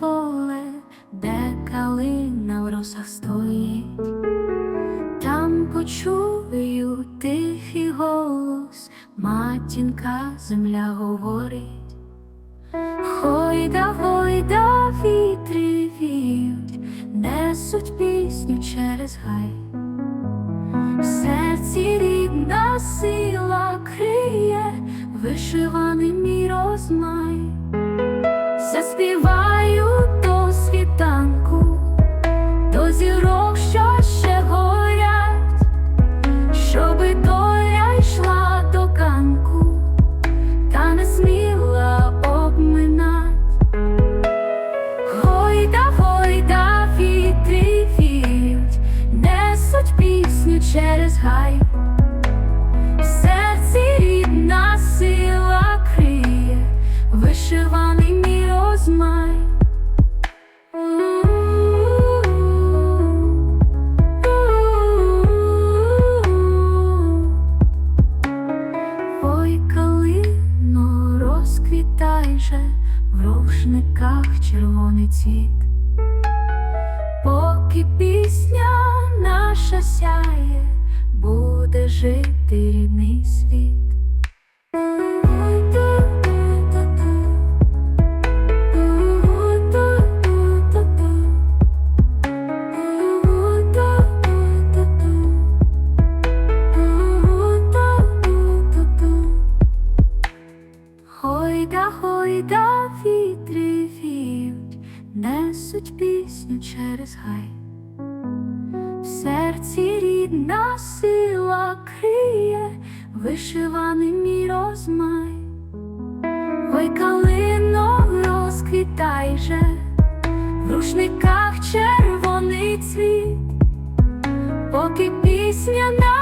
поле, де калина в росах стоїть, там почую тихий голос, матінка земля говорить. Хойда, хойда, вітри віють, несуть пісню через гай. В серці рідна сила вишиваний мій розмай. Заспіваю до світанку, до зірок, що ще горять, щоби доля йшла до ганку, та не сміла обминать. Гойда, гойда, вітри віють, несуть пісню через гай. Розквітай же в рушниках червоний цвіт, поки пісня наша сяє, Хойда, хойда, вітри віють, несуть пісню через гай. В серці рідна сила криє, вишиваний мій розмай. Ой, калино, розквітай же, в рушниках червоний цвіт, поки пісня наша